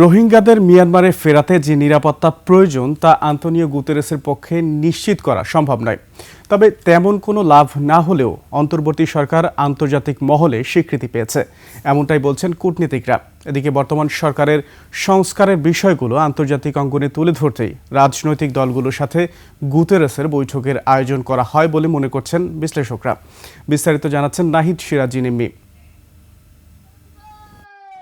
রোহিঙ্গাদের মিয়ানমারে ফেরাতে যে নিরাপত্তা প্রয়োজন তা আন্তনিও গুতেরেসের পক্ষে নিশ্চিত করা সম্ভব নয়। তবে তেমন কোনো লাভ না হলেও অন্তর্বর্তী সরকার আন্তর্জাতিক মহলে স্বীকৃতি পেয়েছে। এমনটাই বলছেন কূটনীতিকরা। এদিকে বর্তমান সরকারের সংস্কারের বিষয়গুলো আন্তর্জাতিক অঙ্গনে তুলে ধরতেই রাজনৈতিক দলগুলোর সাথে গুতেরেসের বৈঠকের আয়োজন করা হয় বলে মনে করছেন বিশ্লেষকরা। বিস্তারিত জানাচ্ছেন নাহিদ সিরাজি নিম্মি।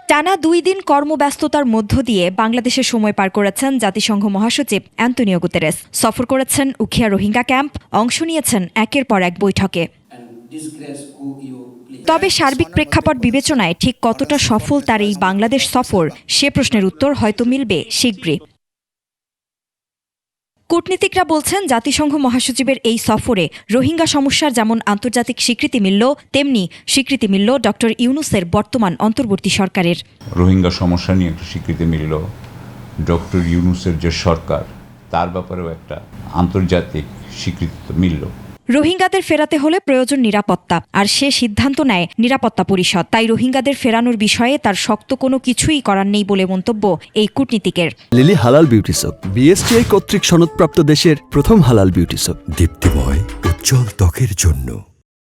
টানা দুই দিন কর্মব্যস্ততার মধ্য দিয়ে বাংলাদেশে সময় পার করেছেন জাতিসংঘ মহাসচিব অ্যান্টনিও গুতেরেস সফর করেছেন উখিয়া রোহিঙ্গা ক্যাম্প, অংশ নিয়েছেন একের পর এক বৈঠকে. তবে সার্বিক প্রেক্ষাপট বিবেচনায় ঠিক কতটা সফল তার এই বাংলাদেশ সফর, সে প্রশ্নের উত্তর হয়তো মিলবে শীঘ্রই কূটনীতিকরা বলছেন, জাতিসংঘ মহাসচিবের এই সফরে রোহিঙ্গা সমস্যার যেমন আন্তর্জাতিক স্বীকৃতি মিলল, তেমনি স্বীকৃতি মিলল ডক্টর ইউনুসের বর্তমান অন্তর্বর্তী সরকারের। রোহিঙ্গা সমস্যা নিয়ে একটা স্বীকৃতি মিলল ডক্টর ইউনুসের যে সরকার, তার ব্যাপারেও একটা আন্তর্জাতিক স্বীকৃতি মিলল। রোহিঙ্গাদের ফেরাতে হলে প্রয়োজন নিরাপত্তা আর সে সিদ্ধান্ত নেয় নিরাপত্তা পরিষদ। তাই রোহিঙ্গাদের ফেরানোর বিষয়ে তার শক্ত কোনো কিছুই করার নেই বলে মন্তব্য এই কূটনীতিকের। লিলি হালাল বিউটি সোপ বিএসটিআই কর্তৃক সনদপ্রাপ্ত দেশের প্রথম হালাল বিউটি সোপ দীপ্তিময় উজ্জ্বল ত্বকের জন্য।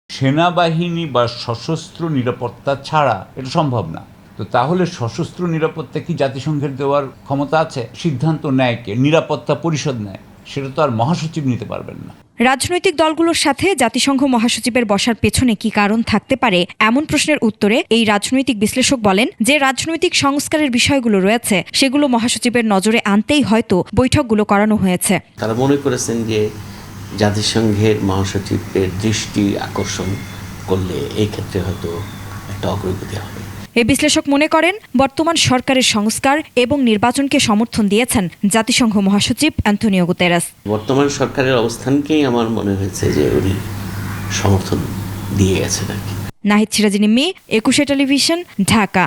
সেনাবাহিনী বা সশস্ত্র নিরাপত্তা ছাড়া এটা সম্ভব না। তো তাহলে সশস্ত্র নিরাপত্তা কি জাতিসংঘের দেওয়ার ক্ষমতা আছে? সিদ্ধান্ত নেয় কে? নিরাপত্তা পরিষদ নেয়। সেটা তো আর মহাসচিব নিতে পারবেন না। রাজনৈতিক দলগুলোর সাথে জাতিসংঘ মহাসচিবের বসার পেছনে কি কারণ থাকতে পারে এমন প্রশ্নের উত্তরে এই রাজনৈতিক বিশ্লেষক বলেন যে রাজনৈতিক সংস্কারের বিষয়গুলো রয়েছে সেগুলো মহাসচিবের নজরে আনতেই হয়তো বৈঠকগুলো করানো হয়েছে। তারা মনে করেছেন যে জাতিসংঘের মহাসচিবের দৃষ্টি আকর্ষণ করলে এই ক্ষেত্রে হয়তো একটা অগ্রগতি হবে। এ বিশ্লেষক মনে করেন বর্তমান সরকারের সংস্কার এবং নির্বাচনকে সমর্থন দিয়েছেন জাতিসংঘ মহাসচিব অ্যান্থনিও গুতেরাস। বর্তমান সরকারের অবস্থানকেই আমার মনে হয়েছে যে উনি সমর্থন দিয়ে গেছেন আর কি। নাহিদ সিরাজিনী মি একুশে টেলিভিশন ঢাকা।